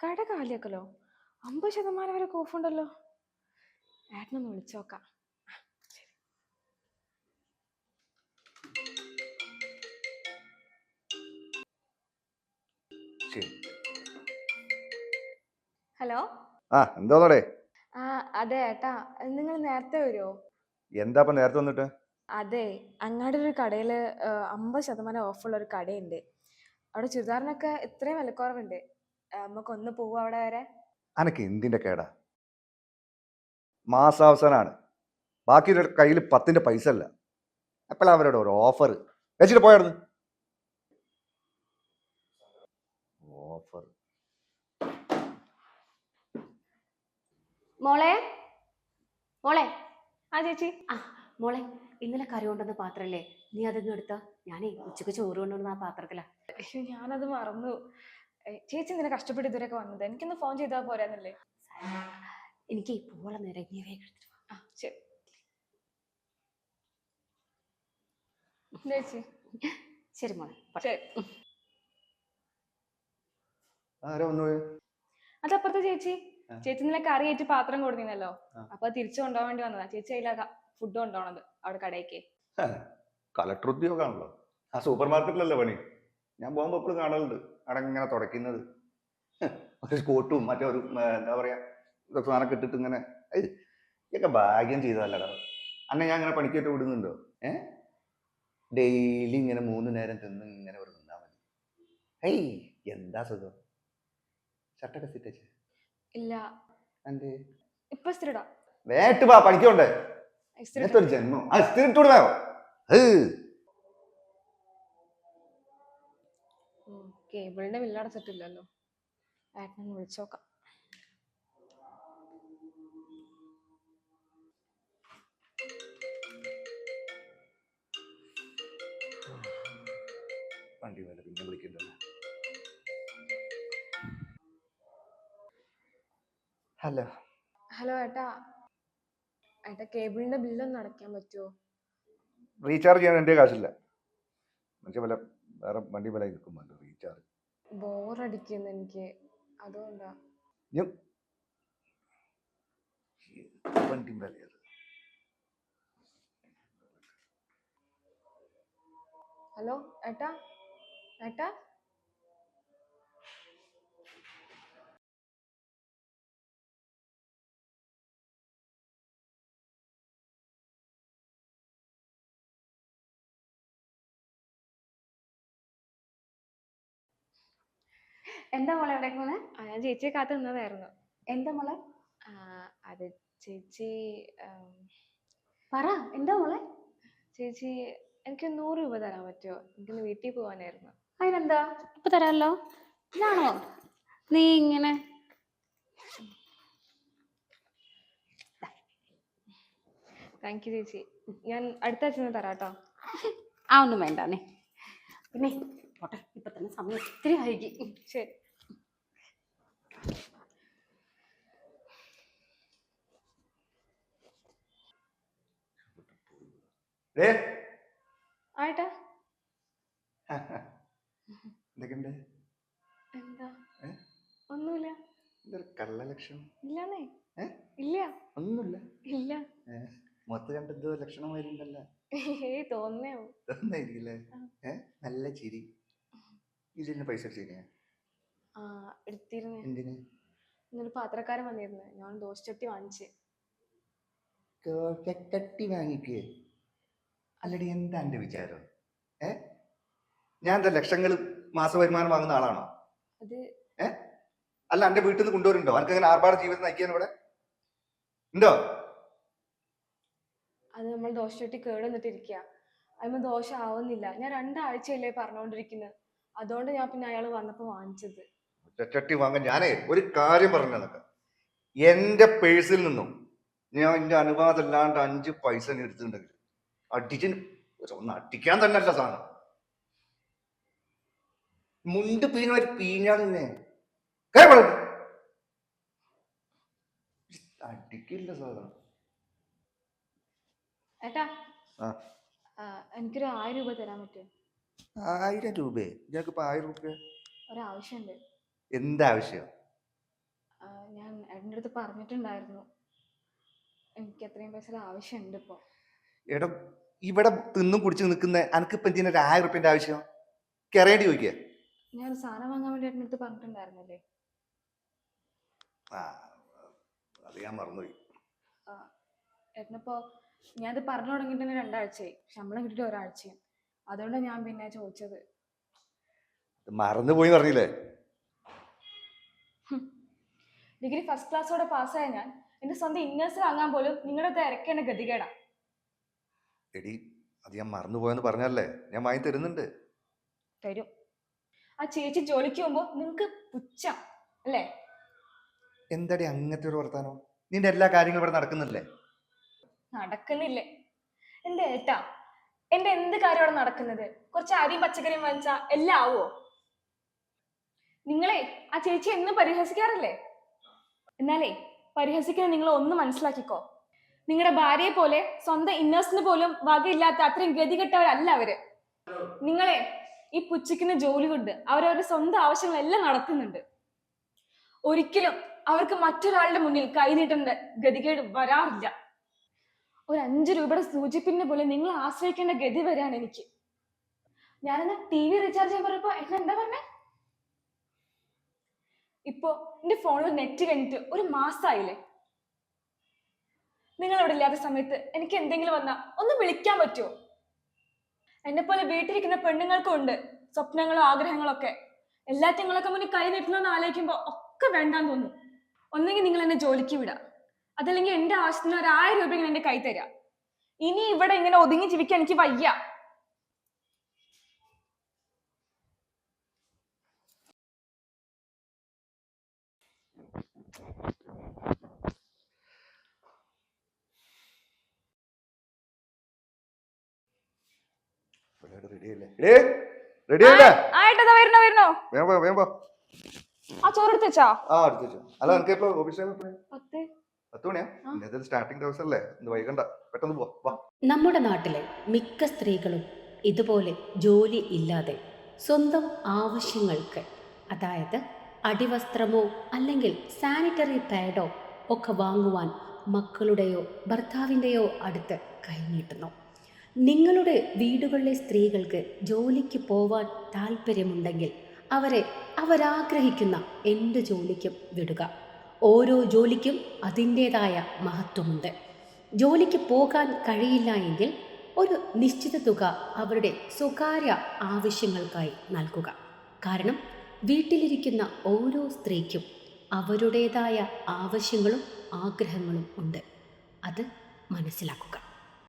കട കാലിയാക്കലോ? അമ്പത് ശതമാനം വരെ ഓഫ് ഉണ്ടല്ലോ. ഏട്ടനൊന്ന് വിളിച്ചോക്കാം. ഹലോ? ആ എന്താന്നോടെ? ആ അതെ ഏട്ടാ. നിങ്ങൾ നേരത്തെ വരുമോ എന്താ ഇപ്പൊ നേരത്തെ വന്നിട്ട്? അതെ അങ്ങാടി ഒരു കടയിൽ അമ്പത് ശതമാനം ഓഫുള്ള ഒരു കടയുണ്ട്. അവിടെ ചുരിദാറിനൊക്കെ ഇത്രയും വിലക്കുറവുണ്ട്. ആ, നമുക്ക് ഒന്ന് പോവാ അവിടെ വരെ. അനക്ക് എന്തിന്റെ കേടാ? മാസാവസാനാണ്. ബാക്കി കയ്യിൽ പത്തിന്റെ പൈസ അല്ല അപ്പോഴാ അവരുടെ ഒരു ഓഫർ വെച്ചിട്ട് പോയായിരുന്നു ഓഫർ മോളെ? മോളെ? ആ ചേച്ചി. ആ മോളെ ഇന്നലെ കറി കൊണ്ടുവന്ന പാത്രല്ലേ? നീ അതിങ്ങ് എടുത്ത? ഞാനേ ഉച്ചയ്ക്ക് ചോറ് കൊണ്ടുവന്ന ആ പാത്രത്തിലാ. അയ്യോ, ഞാനത് മറന്നു. ചേച്ചി ഇങ്ങനെ കഷ്ടപ്പെട്ട് ഇതുവരെയൊക്കെ വന്നത്. എനിക്കൊന്ന് ഫോൺ ചെയ്താൽ പോരാന്നല്ലേ? എനിക്ക് പോളെ നേരെ നീ വേഗം എടുത്തിട്ട് ആ ശരി. ചേച്ചി? ശരി മോളെ ശരി. ആരാ വന്നു? അതപ്പുറത്തെ ചേച്ചി. ചേച്ചി ഇന്നലെ കറി ആയിട്ട് പാത്രം കൊടുത്തിരുന്നല്ലോ. അപ്പൊ തിരിച്ചു കൊണ്ടുപോകാൻ വേണ്ടി വന്നതാ. ചേച്ചി അതിലാ ഫുഡ് കൊണ്ടുപോകണത് അവിടെ കടയ്ക്ക് കളക്ടർ ഉദ്യോഗമാണല്ലോ ആ സൂപ്പർ മാർക്കറ്റിലല്ലേ പണി? ഞാൻ പോകുമ്പോൾ എപ്പോഴും കാണലുണ്ട്. അവിടെ ഇങ്ങനെ തുടയ്ക്കുന്നത്. ഒരു കോട്ടും മറ്റേ ഒരു എന്താ പറയാ ഇതൊക്കെ സാധനമൊക്കെ കിട്ടിട്ട് ഇങ്ങനെ ഏയ്, ഇതൊക്കെ ഭാഗ്യം ചെയ്തതല്ലടാ അന്നെ ഞാൻ ഇങ്ങനെ പണിക്കേറ്റ് വിടുന്നുണ്ടോ? ഏ? ഡെയിലി ഇങ്ങനെ മൂന്ന് നേരം തിന്ന് ഇങ്ങനെ ഇവിടെ നിന്നാ മതി. ഹേയ് എന്താ സുഖം? ഷർട്ടൊക്കെ സിറ്റച്ച് ഇല്ല. എന്തേ? ഇപ്പൊ വേട്ട് വാ പണിക്കോണ്ടേ ഒരു ജന്മം. ആ സ്ഥിരിട്ടൂടെ കേബിളിന്റെ ബില്ല് അടച്ചിട്ടില്ലല്ലോ. ഏട്ടനൊന്ന് വിളിച്ചോക്കാം വണ്ടി വേല പിന്നെ വിളിക്കണ്ടല്ലോ. ഹലോ. ഹലോ ഏട്ടാ. ഏട്ടാ കേബിളിന്റെ ബില്ലൊന്ന് അടയ്ക്കാൻ പറ്റുമോ റീചാർജ് ചെയ്യാൻ എന്റെ കാശില്ല. മനുഷ്യ വില വേറെ വണ്ടി വില റീചാർജ് ബോറടിക്കുന്നു എനിക്ക്. അതുകൊണ്ടാ. ഞാൻ വണ്ടി ഹലോ ഏട്ടാ? ഏട്ടാ? എന്താ മോളെ എവിടെ മോളെ ഞാൻ ചേച്ചിയെ കാത്തു നിന്നതായിരുന്നു. എന്താ മോളെ? അത് ചേച്ചി പറ എന്താ മോളെ? ചേച്ചി എനിക്ക് നൂറ് രൂപ തരാൻ പറ്റുമോ? എനിക്കൊന്ന് വീട്ടിൽ പോകാനായിരുന്നു. അതിനെന്താ? ഇപ്പൊ തരാമല്ലോ. ഇതാണോ? നീ ഇങ്ങനെ. താങ്ക് യു ചേച്ചി. ഞാൻ അടുത്ത ആഴ്ച തരാം കേട്ടോ. ആ ഒന്നും വേണ്ടാന്നേ പിന്നെ? പോട്ടെ ഇപ്പൊ തന്നെ സമയം ഒത്തിരി വൈകി. ശരി. ഏ ആയിട്ടാ? എന്തൊക്കെയുണ്ട്? എന്താ? ഒന്നുമില്ല. ഇല്ലാന്നേ? ഇല്ല. ഒന്നുമില്ല. ഇല്ല. മൊത്തം ലക്ഷണം വരുന്നുണ്ടല്ലോ തോന്നേ ഏ? നല്ല ചിരി. ഇതിന് പൈസ അടിച്ചിരിക്കേ ആ എടുത്തിരുന്നേ. എന്തിന്? ഇന്നൊരു പാത്രക്കാരൻ വന്നിരുന്നു. ഞാൻ ദോശച്ചട്ടി വാങ്ങിച്ച്. കട്ടി വാങ്ങിക്കേ. അല്ലടി എന്താ എന്റെ വിചാരം? ഏ? ഞാൻ എന്താ ലക്ഷങ്ങൾ മാസ വരുമാനം വാങ്ങുന്ന ആളാണോ? അത് അല്ല എന്റെ വീട്ടിൽ നിന്ന് കൊണ്ടുവരുന്നുണ്ടോ? അവർക്ക് അങ്ങനെ ആർഭാട ജീവിതം നയിക്കാൻ ഇവിടെ? ഉണ്ടോ? അത് നമ്മൾ ദോശച്ചട്ടി കേട് വന്നിട്ടിരിക്കുക അതിന് ദോശ ആവുന്നില്ല. ഞാൻ രണ്ടാഴ്ചയല്ലേ പറഞ്ഞുകൊണ്ടിരിക്കുന്നത് അതുകൊണ്ട് ഞാൻ പിന്നെ അയാൾ വന്നപ്പോ വാങ്ങിച്ചത്. ചട്ടി വാങ്ങാൻ ഞാനേ ഒരു കാര്യം പറഞ്ഞു നിനക്ക് എന്റെ പേഴ്സിൽ നിന്നും ഞാൻ എന്റെ അനുവാദം ഇല്ലാണ്ട് അഞ്ച് പൈസ എടുത്തിട്ടുണ്ടെങ്കിൽ അടിച്ച് ഒന്ന് അടിക്കാൻ തന്നെ അല്ല സാധനം. മുണ്ട് പീഞ്ഞ പീഞ്ഞാൽ നിന്നെ അടിക്കില്ല സാധനം. ഏട്ടാ എനിക്കൊരു ആയിരം രൂപ തരാൻ പറ്റുമോ? ആയിരം രൂപയെ? ഞങ്ങൾക്ക് ഇപ്പൊ ആയിരം രൂപ ഒരാവശ്യമുണ്ട് എന്താവശ്യം? ഞാൻ ഏട്ടന്റെ അടുത്ത് പറഞ്ഞിട്ടുണ്ടായിരുന്നു. എനിക്ക് എത്രയും പൈസ ആവശ്യമുണ്ട് ഇപ്പോ എടാ ഇവിടെ തിന്നും കുടിച്ച് നിൽക്കുന്ന അനക്കിപ്പം എന്തിനാ ഒരു ആയിരം റുപ്യന്റെ ആവശ്യം? കയറേണ്ടി ചോദിക്കുക ഞാൻ സാധനം വാങ്ങാൻ വേണ്ടി ഏട്ടന്റെ അടുത്ത് പറഞ്ഞിട്ടുണ്ടായിരുന്നല്ലേ? ആ അത് ഞാൻ മറന്നുപോയി. ഏട്ടനിപ്പോൾ ഞാനത് പറഞ്ഞു തുടങ്ങിയിട്ട് തന്നെ രണ്ടാഴ്ചയായി. ശമ്പളം കിട്ടിയിട്ട് ഒരാഴ്ചയും അതുകൊണ്ടാണ് ഞാൻ പിന്നെ ചോദിച്ചത്. മറന്നുപോയി പറഞ്ഞില്ലേ? ഡിഗ്രി ഫസ്റ്റ് ക്ലാസ്സോടെ പാസ്സായ ഞാൻ. എന്റെ സ്വന്തം ഇന്നേഴ്സ് വാങ്ങാൻ പോലും നിങ്ങളുടെ തിരക്കേണ്ട ഗതികേടാ. എടി അത് ഞാൻ മറന്നുപോയെന്ന് പറഞ്ഞല്ലേ ഞാൻ വാങ്ങി തരുന്നുണ്ട്. തരും. ആ ചേച്ചി ജോലിക്ക് പോകുമ്പോ നിങ്ങക്ക് പുച്ഛം അല്ലേ? എന്താടി അങ്ങനത്തെ ഒരു വർത്താനം? നിന്റെ എല്ലാ കാര്യങ്ങളും ഇവിടെ നടക്കുന്നില്ലേ? നടക്കുന്നില്ലേ? എന്റെ ഏട്ടാ എന്റെ എന്ത് കാര്യം അവിടെ നടക്കുന്നത്? കുറച്ച് അരിയും പച്ചക്കറിയും വാങ്ങിച്ചാ എല്ലാം ആവോ നിങ്ങളെ ആ ചേച്ചി എന്നും പരിഹസിക്കാറില്ലേ? എന്നാലേ പരിഹസിക്കുന്ന നിങ്ങൾ ഒന്ന് മനസ്സിലാക്കിക്കോ. നിങ്ങളുടെ ഭാര്യയെ പോലെ സ്വന്തം ഇന്നേഴ്സിന് പോലും വകയില്ലാത്ത അത്രയും ഗതികെട്ടവരല്ല അവർ. നിങ്ങളെ ഈ പുച്ഛിക്കുന്ന ജോലി കൊണ്ട് അവരവരുടെ സ്വന്തം ആവശ്യങ്ങളെല്ലാം നടത്തുന്നുണ്ട്. ഒരിക്കലും അവർക്ക് മറ്റൊരാളുടെ മുന്നിൽ കൈനീട്ടേണ്ട ഗതികേട് വരാറില്ല. ഒരു അഞ്ച് രൂപയുടെ സൂചിപ്പിന്നെ പോലെ നിങ്ങൾ ആശ്രയിക്കേണ്ട ഗതി വരാണ് എനിക്ക്. ഞാനെന്നാ ടി വി റീചാർജ് ചെയ്യാൻ പറഞ്ഞപ്പോ എന്നാ എന്താ പറഞ്ഞേ? ഇപ്പോ എന്റെ ഫോണിൽ നെറ്റ് കഴിഞ്ഞിട്ട് ഒരു മാസമായില്ലേ നിങ്ങൾ ഇവിടെ ഇല്ലാത്ത സമയത്ത് എനിക്ക് എന്തെങ്കിലും വന്നാ ഒന്ന് വിളിക്കാൻ പറ്റുമോ എന്നെ പോലെ വീട്ടിലിരിക്കുന്ന പെണ്ണുങ്ങൾക്കും ഉണ്ട്. സ്വപ്നങ്ങളും ആഗ്രഹങ്ങളും ഒക്കെ. എല്ലാറ്റിങ്ങളൊക്കെ മുന്നിൽ കൈ നീട്ടണമെന്ന് ആലോചിക്കുമ്പോ ഒക്കെ വേണ്ടാന്ന് തോന്നും. ഒന്നെങ്കിൽ നിങ്ങൾ എന്നെ ജോലിക്ക് വിടാം. അതല്ലെങ്കിൽ എന്റെ ആവശ്യത്തിന് ഒരു ആയിരം രൂപ ഇങ്ങനെ എന്റെ കൈ തരാം. ഇനി ഇവിടെ ഇങ്ങനെ ഒതുങ്ങി ജീവിക്കാൻ എനിക്ക് വയ്യ. ആ ചോറ് എടുത്തുവെച്ചാ ആ അടുത്ത് അല്ല എനിക്ക് ഇപ്പൊ ഓഫീസ് ടൈം എപ്പോഴാ? പത്ത്. സ്റ്റാർട്ടിംഗ് ദിവസമല്ലേ ഇന്ന് വൈകണ്ട. പെട്ടെന്ന് പോ വാ. നമ്മുടെ നാട്ടിലെ മിക്ക സ്ത്രീകളും ഇതുപോലെ ജോലി ഇല്ലാതെ സ്വന്തം ആവശ്യങ്ങൾക്ക് അതായത് അടിവസ്ത്രമോ അല്ലെങ്കിൽ സാനിറ്ററി പാഡോ ഒക്കെ വാങ്ങുവാൻ മക്കളുടെയോ ഭർത്താവിന്റെയോ അടുത്ത് കൈനീട്ടുന്നു. നിങ്ങളുടെ വീടുകളിലെ സ്ത്രീകൾക്ക് ജോലിക്ക് പോവാൻ താല്പര്യമുണ്ടെങ്കിൽ അവരെ അവരാഗ്രഹിക്കുന്ന എന്ത് ജോലിക്കും വിടുക. ഓരോ ജോലിക്കും അതിന്റേതായ മഹത്വമുണ്ട്. ജോലിക്ക് പോകാൻ കഴിയില്ല എങ്കിൽ ഒരു നിശ്ചിത തുക അവരുടെ സ്വകാര്യ ആവശ്യങ്ങൾക്കായി നൽകുക. കാരണം വീട്ടിലിരിക്കുന്ന ഓരോ സ്ത്രീക്കും അവരുടേതായ ആവശ്യങ്ങളും ആഗ്രഹങ്ങളും ഉണ്ട്. അത് മനസ്സിലാക്കുക.